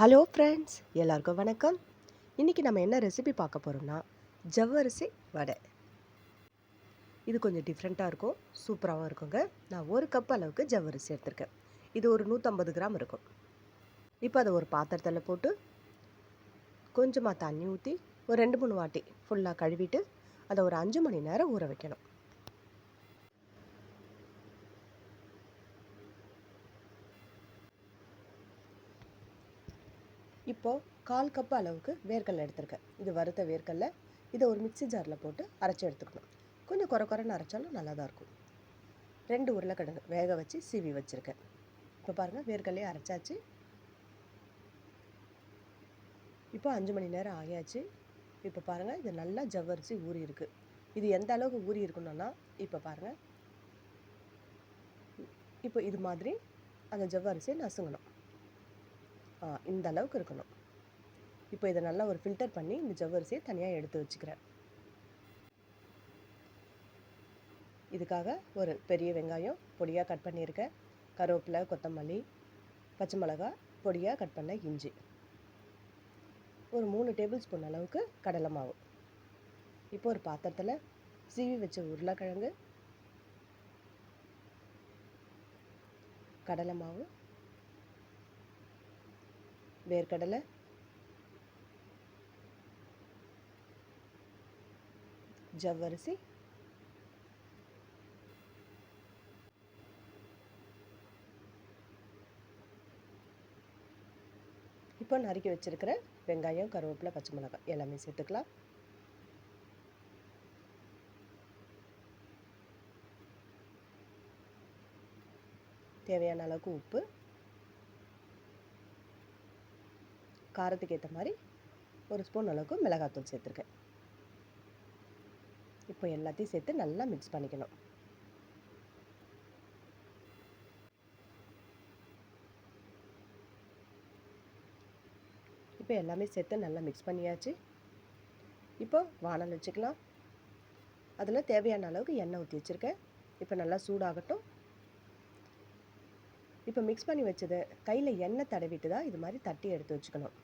Hello friends எல்லாருக்கும் வணக்கம். இன்றைக்கி நம்ம என்ன ரெசிபி பார்க்க போகிறோம்னா ஜவ்வரிசி வடை. இது கொஞ்சம் டிஃப்ரெண்ட்டாக இருக்கும். சூப்பராகவும் இருக்குங்க. நான் ஒரு கப் அளவுக்கு ஜவ்வரிசி எடுத்திருக்கேன். இது ஒரு நூற்றம்பது கிராம் இருக்கும். இப்போ அதை ஒரு பாத்திரத்தில் போட்டு கொஞ்சமாக தண்ணி ஊற்றி ஒரு ரெண்டு மூணு வாட்டி ஃபுல்லாக கழுவிட்டு அதை ஒரு அஞ்சு மணி நேரம் ஊற வைக்கணும். இப்போது கால் கப்பு அளவுக்கு வேர்க்கடலை எடுத்திருக்கேன். இது வறுத்த வேர்க்கடலை. இதை ஒரு மிக்சி ஜாரில் போட்டு அரைச்சி எடுத்துக்கணும். கொஞ்சம் குறை குறைன்னு அரைச்சாலும் நல்லா தான் இருக்கும். ரெண்டு உருளைக்கிழங்கு வேக வச்சு சீவி வச்சுருக்கேன். இப்போ பாருங்கள் வேர்க்கடலையே அரைச்சாச்சு. இப்போ அஞ்சு மணி நேரம் ஆகியாச்சு. இப்போ பாருங்கள் இது நல்லா ஜவ்வரிசி ஊறி இருக்குது இது எந்த அளவுக்கு ஊறி இருக்கணும்னா இப்போ பாருங்கள் இப்போ இது மாதிரி அந்த ஜவ்வரிசியை நசுங்கணும். இந்த அளவுக்கு இருக்கணும். இப்போ இதை நல்லா ஒரு ஃபில்டர் பண்ணி இந்த ஜவ்வரிசியை தனியாக எடுத்து வச்சுக்கிறேன். இதுக்காக ஒரு பெரிய வெங்காயம் பொடியாக கட் பண்ணியிருக்கேன். கருவேப்பிலை கொத்தமல்லி பச்சை மிளகா பொடியாக கட் பண்ண இஞ்சி. ஒரு மூணு டேபிள் ஸ்பூன் அளவுக்கு கடலை மாவு. இப்போ ஒரு பாத்திரத்தில் சீவி வச்ச உருளைக்கிழங்கு கடலை மாவு வேர்க்கடலை. ஜவ்வரிசி. இப்போ நறுக்கி வச்சிருக்கிற வெங்காயம் கருவேப்பிலை பச்சை மிளகாய் எல்லாமே சேர்த்துக்கலாம். தேவையான அளவுக்கு உப்பு. காரத்துக்கு ஏற்ற மாதிரி ஒரு ஸ்பூன் அளவுக்கு மிளகாத்தூள் சேர்த்துருக்கேன். இப்போ எல்லாத்தையும் சேர்த்து நல்லா மிக்ஸ் பண்ணிக்கணும். இப்போ எல்லாமே சேர்த்து நல்லா மிக்ஸ் பண்ணியாச்சு. இப்போ வானல் வச்சுக்கலாம். அதில் தேவையான அளவுக்கு எண்ணெய் ஊற்றி வச்சுருக்கேன். இப்போ நல்லா சூடாகட்டும். இப்போ மிக்ஸ் பண்ணி வச்சதை கையில் எண்ணெய் தடவிட்டு தான் இது மாதிரி தட்டி எடுத்து வச்சுக்கணும்.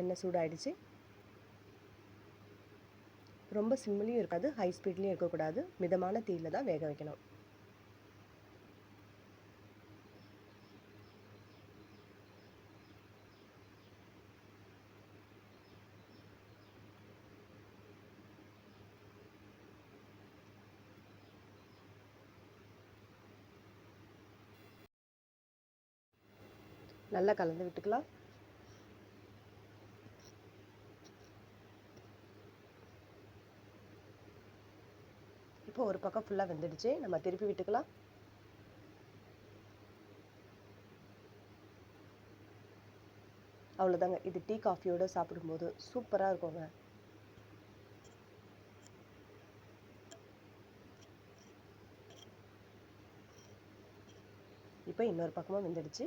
எண்ணெய் சூடாயிடுச்சு. ரொம்ப சிம்மிலையும் இருக்காது ஹை ஸ்பீட்லேயும் இருக்கக்கூடாது. மிதமான தீயில் தான் வேக வைக்கணும். நல்லா கலந்து விட்டுக்கலாம். இப்போ ஒரு பக்கம் ஃபுல்லாக வெந்துடுச்சு. நம்ம திருப்பி விட்டுக்கலாம். அவ்வளோதாங்க இது டீ காஃபியோடு சாப்பிடும்போது சூப்பராக இருக்குங்க. இப்போ இன்னொரு பக்கமாக வெந்துடுச்சு.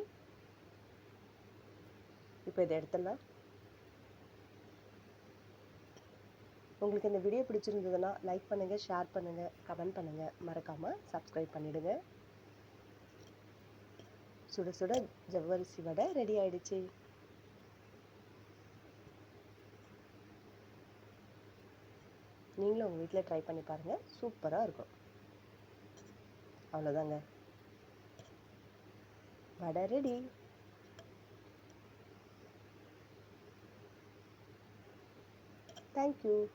இப்போ இதை எடுத்துடலாம். உங்களுக்கு இந்த வீடியோ பிடிச்சிருந்ததுன்னா லைக் பண்ணுங்கள் ஷேர் பண்ணுங்கள் கமெண்ட் பண்ணுங்கள் மறக்காமல் சப்ஸ்கிரைப் பண்ணிவிடுங்க சுட சுட ஜவ்வரிசி வடை ரெடி ஆயிடுச்சு. நீங்களும் உங்கள் வீட்டில் ட்ரை பண்ணி பாருங்கள் சூப்பராக இருக்கும். அவ்வளோதாங்க வடை ரெடி Thank you.